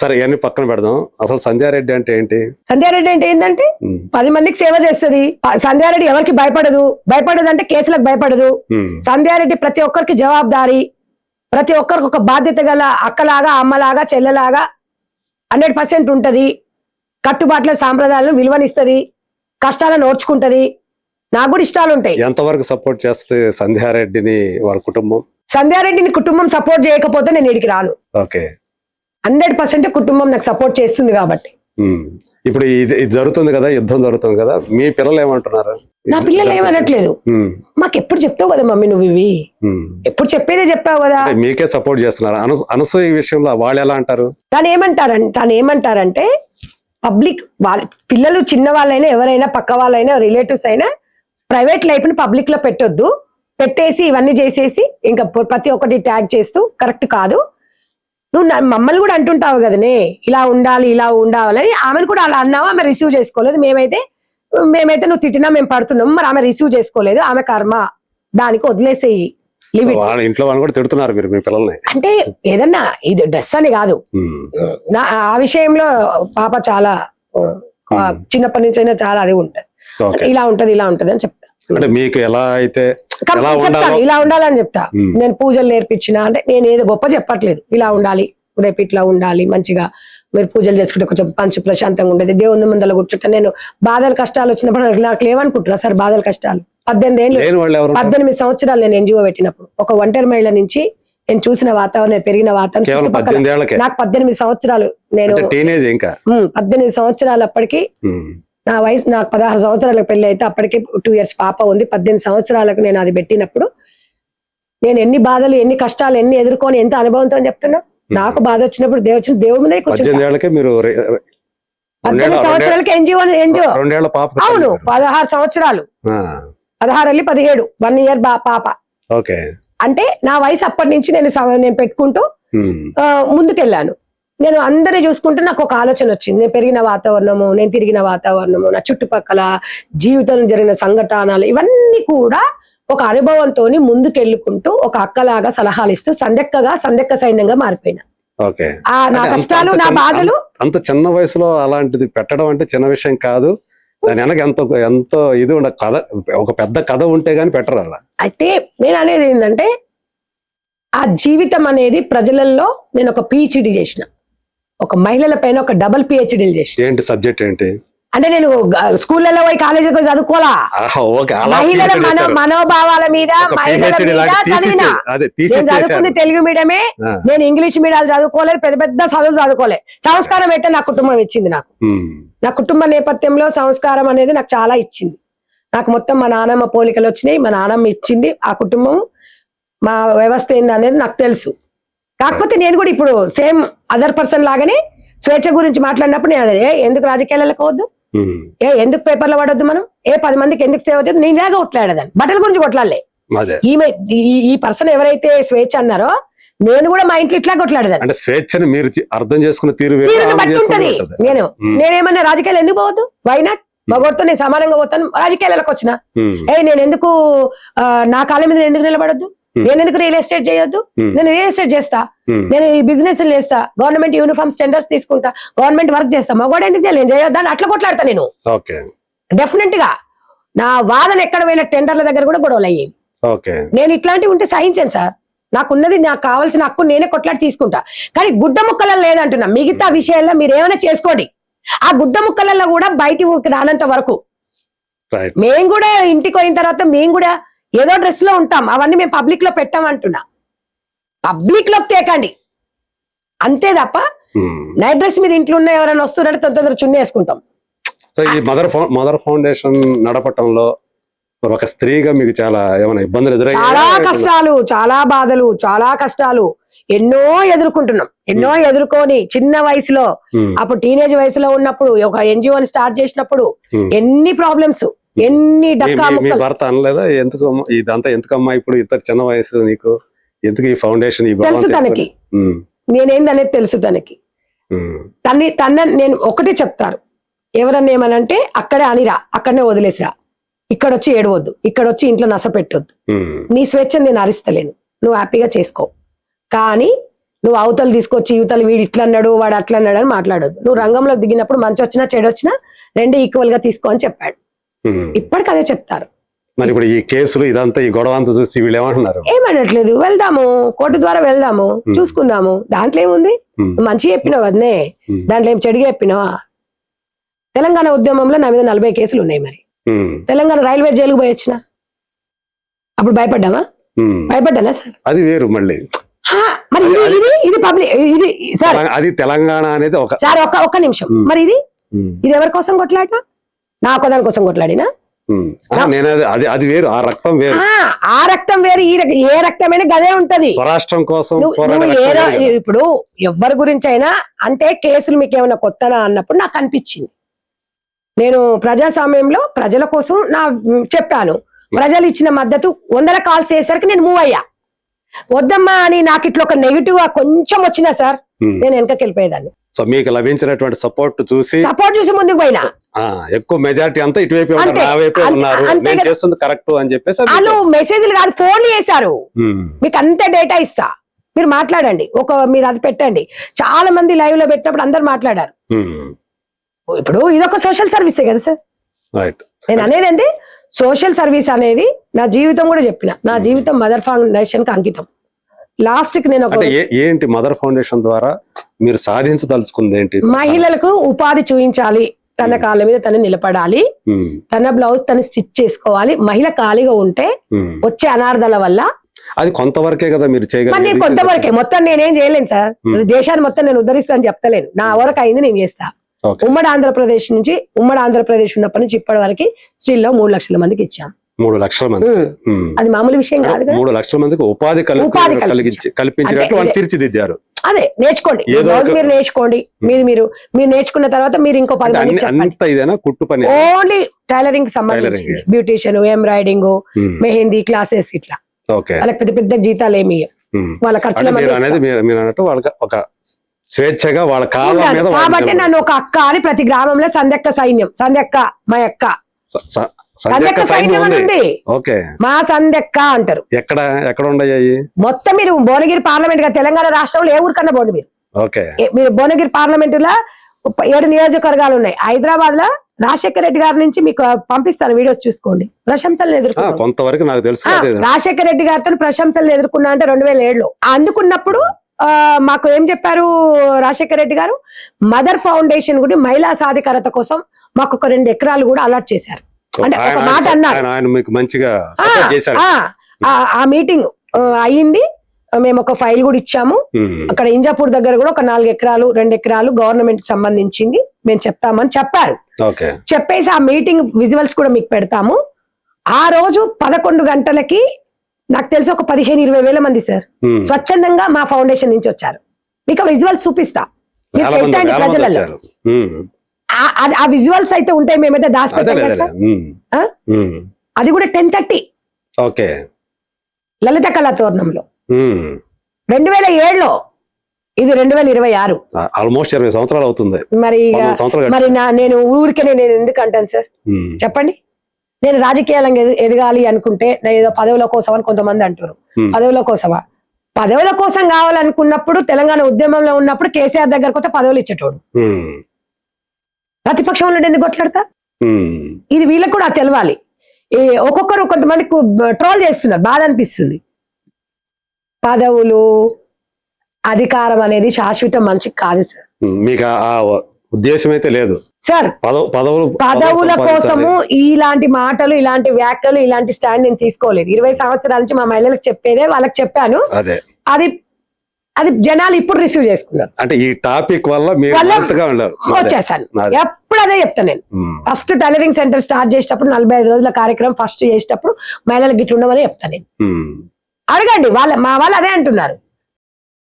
సరే ఇవన్నీ పక్కన పెడదాం. అసలు సంధ్యారెడ్డి అంటే ఏంటి? సంధ్యారెడ్డి అంటే ఏంటంటే పది మందికి సేవ చేస్తుంది. సంధ్యారెడ్డి ఎవరికి భయపడదు? భయపడదు అంటే కేసులకు భయపడదు. సంధ్యారెడ్డి ప్రతి ఒక్కరికి జవాబుదారి ప్రతి ఒక్కరికి ఒక బాధ్యత గల అక్కలాగా అమ్మలాగా చెల్లెలాగా హండ్రెడ్ పర్సెంట్ ఉంటది. కట్టుబాట్ల సాంప్రదాయాలను విలువనిస్తుంది. కష్టాలను ఓర్చుకుంటది. నాకు కూడా ఇష్టాలు ఉంటాయి. ఎంతవరకు సపోర్ట్ చేస్తే సంధ్యారెడ్డిని వాళ్ళ కుటుంబం? సంధ్యారెడ్డిని కుటుంబం సపోర్ట్ చేయకపోతే నేను ఇడికి రాను. ఓకే. హండ్రెడ్ పర్సెంట్ కుటుంబం నాకు సపోర్ట్ చేస్తుంది కాబట్టి. ఇప్పుడు ఇది జరుగుతుంది కదా యుద్ధం జరుగుతుంది కదా మీ పిల్లలు ఏమంటున్నారు? నా పిల్లలు ఏమనట్లేదు. మాకు ఎప్పుడు చెప్తావు కదా మమ్మీ నువ్వు ఇవి. ఎప్పుడు చెప్పేదే చెప్పావు కదా. మీకే సపోర్ట్ చేస్తున్నారు. అను అనసూయ విషయంలో వాళ్ళు ఎలా అంటారు? తను ఏమంటారంటే తను ఏమంటారంటే పబ్లిక్ వాళ్ళ పిల్లలు చిన్న వాళ్ళైనా ఎవరైనా పక్క వాళ్ళైనా రిలేటివ్స్ అయినా ప్రైవేట్ లైఫ్ని పబ్లిక్లో పెట్టొద్దు. పెట్టేసి ఇవన్నీ చేసేసి ఇంకా ప్ర- ప్రతి ఒక్కటి ట్యాగ్ చేస్తూ కరెక్ట్ కాదు. నువ్వు మమ్మల్ని కూడా అంటుంటావు కదనే ఇలా ఉండాలి ఇలా ఉండాలని ఆమెను కూడా అలా అన్నావు? ఆమె రిసీవ్ చేసుకోలేదు. మేమైతే మేమైతే నువ్వు తిట్టినా మేము పడుతున్నాం మరి ఆమె రిసీవ్ చేసుకోలేదు. ఆమె కర్మ. దానికి వదిలేసేయి. ఇంట్లో వాళ్ళు కూడా తిడుతున్నారు మీరు మీ పిల్లల్ని. అంటే ఏదన్నా ఇది డ్రెస్ అని కాదు. నా ఆ విషయంలో పాప చాలా చిన్నప్పటి నుంచి అయినా చాలా అది ఉంటది. ఇలా ఉంటది ఇలా ఉంటది అని చెప్తా అంటే మీకు ఎలా అయితే చెప్తాను ఇలా ఉండాలని చెప్తా. ఉమ్, నేను పూజలు నేర్పించిన అంటే నేను ఏదో గొప్ప చెప్పట్లేదు. ఇలా ఉండాలి రేపు ఇట్లా ఉండాలి మంచిగా మీరు పూజలు చేసుకుంటే కొంచెం మంచి ప్రశాంతంగా ఉండేది. దేవుని ముందర కూర్చుంటే నేను బాధలు కష్టాలు వచ్చినప్పుడు నాకు- నాకు లేవనుకుంటున్నా సార్ బాధలు కష్టాలు. పద్దెనిమిది ఏళ్ళు పద్దెనిమిది సంవత్సరాలు నేను ఎన్జిఓ పెట్టినప్పుడు ఒక ఒంటరి మహిళ నుంచి నేను చూసిన వాతావరణం పెరిగిన వాతావరణం నాకు పద్దెనిమిది సంవత్సరాలు నేను పద్దెనిమిది సంవత్సరాలప్పటికి ఉమ్, నా వయసు నాకు పదహారు సంవత్సరాలకు పెళ్ళి అయితే అప్పటికి టూ ఇయర్స్ పాప ఉంది. పద్దెనిమిది సంవత్సరాలకు నేను అది పెట్టినప్పుడు నేను ఎన్ని బాధలు ఎన్ని కష్టాలు ఎన్ని ఎదుర్కొని ఎంత అనుభవంతో అని చెప్తున్నా? నాకు బాధ వచ్చినప్పుడు దేవుడు దేవుడి మీద పద్దెనిమిది సంవత్సరాలకి ఎన్జిఓ ఎన్జిఓ. అవును పదహారు సంవత్సరాలు. పదహారు వెళ్ళి పదిహేడు వన్ ఇయర్ పాప. ఓకే. అంటే నా వయసు అప్పటి నుంచి నేను నేను పెట్టుకుంటూ ముందుకెళ్ళాను. నేను అందరినీ చూసుకుంటూ నాకు ఒక ఆలోచన వచ్చింది. నేను పెరిగిన వాతావరణము నేను తిరిగిన వాతావరణము నా చుట్టుపక్కల జీవితంలో జరిగిన సంఘటనలు ఇవన్నీ కూడా ఒక అనుభవంతో ముందుకెళ్ళుకుంటూ ఒక అక్కలాగా సలహాలు ఇస్తూ సందెక్కగా సందెక్క సైన్యంగా మారిపోయినా. ఓకే. ఆ నా కష్టాలు నా బాధలు. అంత చిన్న వయసులో అలాంటిది పెట్టడం అంటే చిన్న విషయం కాదు. దాని వెనక ఎంతో ఎంతో ఇది ఉండ కథ ఒక పెద్ద కథ ఉంటే గానీ పెట్టరు అలా. అయితే నేను అనేది ఏంటంటే ఆ జీవితం అనేది ప్రజలలో నేను ఒక పిహెచ్డి చేసిన. ఒక మహిళల పైన ఒక డబల్ పిహెచ్డీలు చేసిన ఏంటి సబ్జెక్ట్ ఏంటి? అంటే నేను స్కూళ్ళలో పోయి కాలేజీకి పోయి చదువుకోవాలా? మహిళల మనో. మనోభావాల మీద నేను. చదువుకుంది తెలుగు మీడియమే నేను ఇంగ్లీష్ మీడియాలు చదువుకోలేదు పెద్ద పెద్ద చదువులు చదువుకోలేదు సంస్కారం అయితే నా కుటుంబం ఇచ్చింది నాకు. నా కుటుంబ నేపథ్యంలో సంస్కారం అనేది నాకు చాలా ఇచ్చింది. నాకు మొత్తం మా నాన్నమ్మ పోలికలు వచ్చినాయి మా నాన్నమ్మ ఇచ్చింది. ఆ కుటుంబం మా వ్యవస్థ ఏంది అనేది నాకు తెలుసు. కాకపోతే నేను కూడా ఇప్పుడు సేమ్ అదర్ పర్సన్ లాగానే స్వేచ్ఛ గురించి మాట్లాడినప్పుడు నేను ఏ ఎందుకు రాజకీయాలకు పోవద్దు? ఉమ్, ఏ ఎందుకు పేపర్లో పడొద్దు మనం? ఏ పది మందికి ఎందుకు సేవ చేయదు నేను ఇలాగా కొట్లాడేదాన్ని బట్టల గురించి కొట్లాడలే. ఈమె ఈ- పర్సన్ ఎవరైతే స్వేచ్ఛ అన్నారో నేను కూడా మా ఇంట్లో ఇట్లా కొట్లాడేదాన్ని. అంటే స్వేచ్ఛని మీరు అర్థం చేసుకున్న తీరు ఉంటది. నేను నేనేమన్నా రాజకీయాలు ఎందుకు పోవద్దు? వై నాట్ మగోడితో నేను సమానంగా పోతాను. రాజకీయాలకు వచ్చిన. ఏ నేను ఎందుకు నా కాళ్ళ మీద ఎందుకు నిలబడొద్దు. నేను ఎందుకు రియల్ ఎస్టేట్ చేయొద్దు? ఉమ్, నేను రియల్ ఎస్టేట్ చేస్తా. ఉమ్, నేను ఈ బిజినెస్ చేస్తా. గవర్నమెంట్ యూనిఫామ్స్ టెండర్స్ తీసుకుంటా. గవర్నమెంట్ వర్క్ చేస్తా. మగవాడు ఎందుకు చేయాలి నేను చేయొద్దా? అని అట్లా కొట్లాడతా నేను. డెఫినెట్గా. నా వాదన ఎక్కడ పోయిన టెండర్ల దగ్గర కూడా గొడవలు అయ్యేవి ఓకే. నేను ఇట్లాంటివి ఉంటే సహించాను సార్. నాకున్నది నాకు కావాల్సిన హక్కు నేనే కొట్లాడి తీసుకుంటా. కానీ గుడ్డ ముక్కలలో లేదంటున్నా. మిగతా విషయాల్లో మీరు ఏమైనా చేసుకోండి. ఆ గుడ్డ ముక్కలలో కూడా బయటికి రానంత వరకు. మేము కూడా ఇంటికి పోయిన తర్వాత మేము కూడా ఏదో డ్రెస్లో ఉంటాం అవన్నీ మేము పబ్లిక్లో పెట్టామంటున్నా పబ్లిక్లో తేకండి. అంతే తప్ప. నైట్ డ్రెస్ మీద ఇంట్లో ఉన్న ఎవరైనా వస్తున్నారంటే తొందర తొందర చున్నీ వేసుకుంటాం. సో ఈ మదర్ మదర్ ఫౌండేషన్ నడపటంలో ఒక స్త్రీగా మీకు చాలా ఏమైనా ఇబ్బందులు చాలా ఎదురయ్యాయా కష్టాలు చాలా బాధలు చాలా కష్టాలు. ఎన్నో ఎదుర్కొంటున్నాం. ఎన్నో ఎదుర్కొని చిన్న వయసులో ఉమ్, అప్పుడు టీనేజ్ వయసులో ఉన్నప్పుడు ఒక ఎన్జిఓని స్టార్ట్ చేసినప్పుడు. ఎన్ని ప్రాబ్లమ్స్ ఎన్ని మీ- భర్త అనలేదా? ఎందుకు ఇదంతా ఎందుకమ్మా ఇప్పుడు ఇంత చిన్న వయసు నీకు? ఎందుకు ఈ ఫౌండేషన్ తెలుసు తనకి. నేనేందనేది తెలుసు తనకి. తన్ని తన నేను ఒకటే చెప్తారు ఎవరన్నా ఏమనంటే అక్కడే అనిరా అక్కడనే వదిలేసిరా. ఇక్కడ వచ్చి ఏడవద్దు ఇక్కడ వచ్చి ఇంట్లో నస పెట్టొద్దు నీ స్వేచ్ఛను నేను అరిస్తలేను. నువ్వు హ్యాపీగా చేసుకో. కానీ నువ్వు అవతలు తీసుకొచ్చి యువతలు వీడు ఇట్లా అన్నాడు వాడు అట్లా అన్నాడు అని మాట్లాడొద్దు. నువ్వు రంగంలో దిగినప్పుడు మంచి వచ్చినా చెడు వచ్చినా రెండు ఈక్వల్గా తీసుకో అని చెప్పాడు. ఇప్పటికి అదే చెప్తారు. మరి ఇప్పుడు ఈ కేసులు ఇదంతా ఈ గొడవ అంతా చూసి వీళ్ళు ఏమంటున్నారు? ఏమనట్లేదు. వెళ్దాము. కోర్టు ద్వారా వెళ్దాము. చూసుకుందాము. దాంట్లో ఏముంది? మంచిగా చెప్పినావు కదనే. దాంట్లో ఏం చెడుగా చెప్పినావా? తెలంగాణ ఉద్యమంలో నా మీద నలభై కేసులు ఉన్నాయి మరి. తెలంగాణ రైల్వే జైలుకు పోయి వచ్చిన? అప్పుడు భయపడ్డావా? ఉమ్. భయపడ్డానా సార్? అది వేరు మళ్ళీ. మరి ఇది ఇది ఇది పబ్లిక్ ఇది సార్. అది తెలంగాణ అనేది ఒక సార్ ఒక్క ఒక్క నిమిషం. మరి ఇది. ఇది ఎవరి కోసం కొట్లాడినా నా ఒకదాని కోసం కొట్లాడినా? నేను అది వేరు. ఆ రక్తం వేరు. ఆ, రక్తం వేరు. ఈ రక్తం ఏ రక్తమైనా గదే ఉంటది. స్వరాష్ట్రం కోసం. ఇప్పుడు ఎవరి గురించి అయినా అంటే కేసులు మీకు ఏమైనా కొత్తనా అన్నప్పుడు నాకు అనిపించింది. నేను ప్రజాస్వామ్యంలో ప్రజల కోసం నా చెప్పాను. ప్రజలు ఇచ్చిన మద్దతు వందల కాల్స్ చేసరికి నేను మూవ్ అయ్యా. వద్దమ్మా అని నాకు ఇట్లా ఒక నెగిటివ్ కొంచెం వచ్చినా సార్. నేను వెనకకి వెళ్ళిపోయేదాన్ని. సో మీకు లభించినటువంటి సపోర్ట్ చూసి సపోర్ట్ చూసి ముందుకు పోయినా? ఎక్కువ మెజారిటీ అంతా ఇటువైపే ఉన్నారు నేను. చేస్తుంది కరెక్ట్ అని చెప్పేసి వాళ్ళు మెసేజ్లు కాదు ఫోన్లు చేశారు. మీకు అంత డేటా ఇస్తా. మీరు మాట్లాడండి. ఒక మీరు అది పెట్టండి. చాలా మంది లైవ్లో పెట్టినప్పుడు అందరు మాట్లాడారు. ఇప్పుడు ఇదొక సోషల్ సర్వీసే కదా సార్ నేను అనేది ఏంటి సోషల్ సర్వీస్ అనేది నా జీవితం కూడా చెప్పిన. నా జీవితం మదర్ ఫౌండేషన్కి అంకితం. లాస్ట్కి నేను ఒక ఏంటి మదర్ ఫౌండేషన్ ద్వారా మీరు సాధించదలుచుకుంది ఏంటి? మహిళలకు ఉపాధి చూపించాలి. తన కాళ్ళ మీద తను నిలబడాలి. తన బ్లౌజ్ తను స్టిచ్ చేసుకోవాలి. మహిళ ఖాళీగా ఉంటే. వచ్చే అనార్థాల వల్ల అది కొంతవరకే కదా మీరు మరి నేను కొంతవరకే. మొత్తం నేనేం చేయలేను సార్. దేశాన్ని మొత్తం నేను ఉద్ధరిస్తాను చెప్తలేను. నా వరకు అయింది నేను చేస్తా. ఉమ్మడి ఆంధ్రప్రదేశ్ నుంచి ఉమ్మడి ఆంధ్రప్రదేశ్ ఉన్నప్పటి నుంచి ఇప్పటి వరకు స్త్రీల్లో మూడు లక్షల మందికి ఇచ్చాం. మూడు లక్షల మంది. అది మామూలు విషయం కాదు మూడు లక్షల మందికి ఉపాధి కలిగించి కల్పించినట్లు వాళ్ళు. తీర్చిదిద్దారు. అదే నేర్చుకోండి. ఏదో మీరు నేర్చుకోండి. మీరు మీరు మీరు నేర్చుకున్న తర్వాత మీరు ఇంకో పది అంత ఇదేనా? కుట్టు పని only tailoring Tailoring. Beautician embroidering. Mehndi classes ఇట్లా. వాళ్ళకి పెద్ద పెద్ద జీతాలు ఏమి. వాళ్ళ ఖర్చుల మీరు అనేది మీరు మీరు అన్నట్టు వాళ్ళకి ఒక స్వేచ్ఛగా వాళ్ళ. మీద కాబట్టి. నన్ను ఒక అక్క అని ప్రతి గ్రామంలో సందెక్క సైన్యం. సందెక్క మా అక్క సంధ్యక్క ఉంది ఓకే. మా సందెక్క అంటారు. ఎక్కడ ఎక్కడ ఉండయ్యాయి మొత్తం మీరు భువనగిరి పార్లమెంట్గా తెలంగాణ రాష్ట్రంలో ఏ ఊరికన్నా పోండి మీరు. ఓకే. మీరు భువనగిరి పార్లమెంట్లో ఏడు నియోజకవర్గాలు ఉన్నాయి. హైదరాబాద్లో రాజశేఖర రెడ్డి గారి నుంచి మీకు పంపిస్తాను వీడియోస్ చూసుకోండి. ప్రశంసలు కొంతవరకు నాకు తెలుసు రాజశేఖర రెడ్డి గారితో ప్రశంసలు ఎదుర్కొన్నా అంటే రెండు వేల ఏడులో. అందుకున్నప్పుడు మాకు ఏం చెప్పారు రాజశేఖర రెడ్డి గారు? మదర్ ఫౌండేషన్ కూడా మహిళా సాధికారత కోసం మాకు ఒక రెండు ఎకరాలు కూడా అలాట్ చేశారు. అంటే ఒక ఆయన- మాట మీకు మంచిగా ఆ, చేశారు మీటింగ్ అయ్యింది. మేము ఒక ఫైల్ కూడా ఇచ్చాము. ఉమ్. అక్కడ ఇంజాపూర్ దగ్గర కూడా ఒక నాలుగు ఎకరాలు రెండు ఎకరాలు గవర్నమెంట్కి సంబంధించింది. మేము చెప్తామని చెప్పారు. చెప్పేసి ఆ మీటింగ్ విజువల్స్ కూడా మీకు పెడతాము. ఆ రోజు పదకొండు గంటలకి నాకు తెలిసి ఒక పదిహేను ఇరవై వేల మంది సార్ ఉమ్. స్వచ్ఛందంగా మా ఫౌండేషన్ నుంచి వచ్చారు. మీకు విజువల్స్ చూపిస్తా. మీరు పెట్టండి ప్రజలలో. ఆ- అది- ఆ విజువల్స్ అయితే ఉంటాయి మేమైతే దాచిపెట్టాం అదే కూడా టెన్ థర్టీ ఓకే. లలిత కళా తోరణంలో. రెండు వేల ఏడులో. ఇది రెండు వేల ఇరవై ఆరు. ఆల్మోస్ట్ ఇరవై సంవత్సరాలు అవుతుంది. మరి మరి నా నేను ఊరికే నేను ఎందుకు అంటాను సార్. చెప్పండి. నేను రాజకీయాలంగా ఎద- ఎదగాలి అనుకుంటే నేను ఏదో పదవుల కోసం అని కొంతమంది అంటారు. పదవుల కోసమా? పదవుల కోసం కావాలనుకున్నప్పుడు తెలంగాణ ఉద్యమంలో ఉన్నప్పుడు కేసీఆర్ దగ్గర కొత్త పదవులు ఇచ్చేటోడు. ప్రతిపక్షంలో ఎందుకు కొట్లాడతా. ఇది వీళ్ళకి కూడా తెలవాలి. ఒక్కొక్కరు కొంతమంది ట్రోల్ చేస్తున్నారు. బాధ అనిపిస్తుంది. పదవులు అధికారం అనేది శాశ్వత మనిషికి కాదు సార్. మీకు ఆ- ఉద్దేశం అయితే లేదు. సార్ పదవు పదవులు కోసము. ఇలాంటి మాటలు ఇలాంటి వ్యాఖ్యలు ఇలాంటి స్టాండ్ నేను తీసుకోలేదు. ఇరవై సంవత్సరాల నుంచి మా మహిళలకు చెప్పేదే వాళ్ళకి చెప్పాను. అదే అది జనాలు ఇప్పుడు రిసీవ్ చేసుకున్నారు అంటే ఈ టాపిక్ వల్ల. వచ్చేసాను. ఎప్పుడు అదే చెప్తాను నేను. ఫస్ట్ టైలరింగ్ సెంటర్ స్టార్ట్ చేసేటప్పుడు నలభై ఐదు రోజుల కార్యక్రమం ఫస్ట్ చేసేటప్పుడు మహిళలకు ఇట్లా ఉండమని చెప్తాను నేను. అడగండి వాళ్ళ మా వాళ్ళు అదే అంటున్నారు